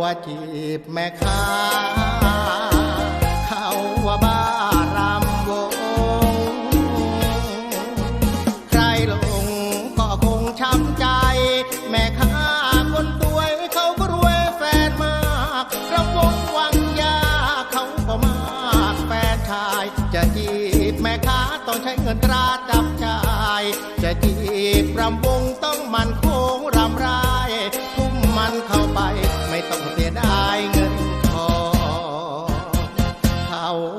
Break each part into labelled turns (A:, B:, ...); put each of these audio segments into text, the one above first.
A: ว่าจีบแม่ค้าเขาว่าบ้ารำวง ใครลงก็คงช้ำใจ แม่ค้าคนรวยเขาก็รวยแฟนมากระวงวังยาเขาก็มากแฟนชาย จะจีบแม่ค้าต้องใช้เงินตราจับ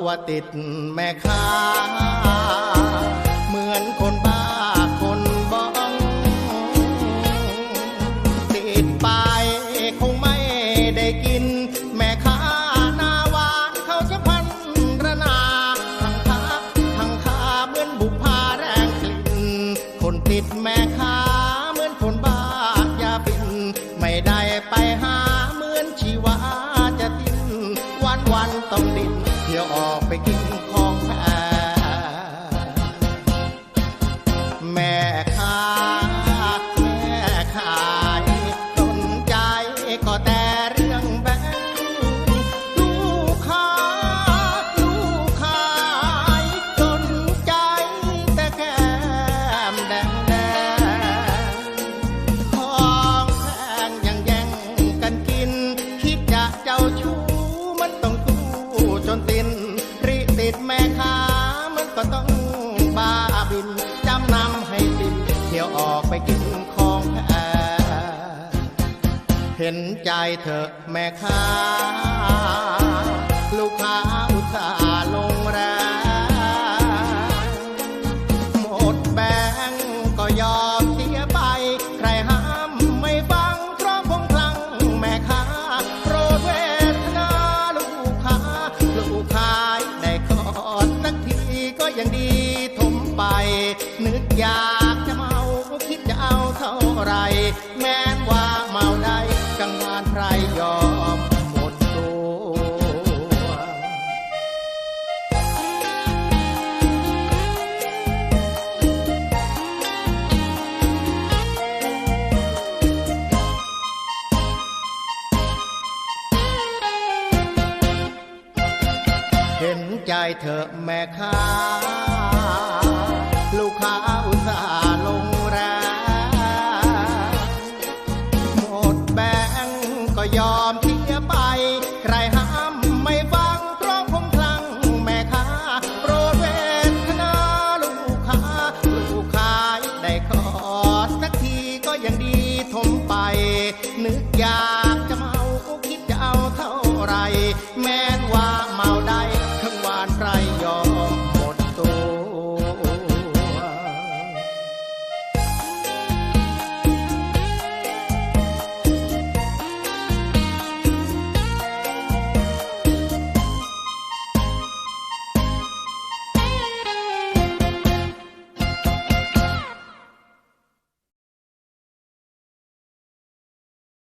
A: ว่าติดแม่ค้า เหมือนคนบ้าคนบ้องติดไปคงไม่ได้กิน แม่ค้าหน้าหวานเขาจะพันระนาทั้งทักทั้งขาเหมือนบุพาแรงกลิ่น คนติดแม่ค้าเหมือนคนบ้ายาบินไม่ได้ไปหาเหมือนชีวาจะดิ้นวันวันต้องดิ้น เที่ยวออกไปกินขอ เห็นใจเถอแม่ค้า ลูกค้าอุตส่าห์ลงแรงหมดแบงก็ยอมเสียไป ใครห้ามไม่ฟังเพราะพงพลังแม่ค้าโปรดเวทนาลูกค้า ลูกค้าได้กอดสักทีก็ยังดีถมไป นึกอยากจะเมาคิดจะเอาเท่าไรแม้ เห็นใจเถอแม่ค้า ลูกค้าอุตส่าห์ลงแรงหมดแบงก็ยอมเทิ้งไป ใครห้ามไม่ฟังเพราะคงพลังแม่ค้า โปรดเวทนาลูกค้า ลูกค้าได้กอสักทีก็ยังดีทมไป นึกอยาก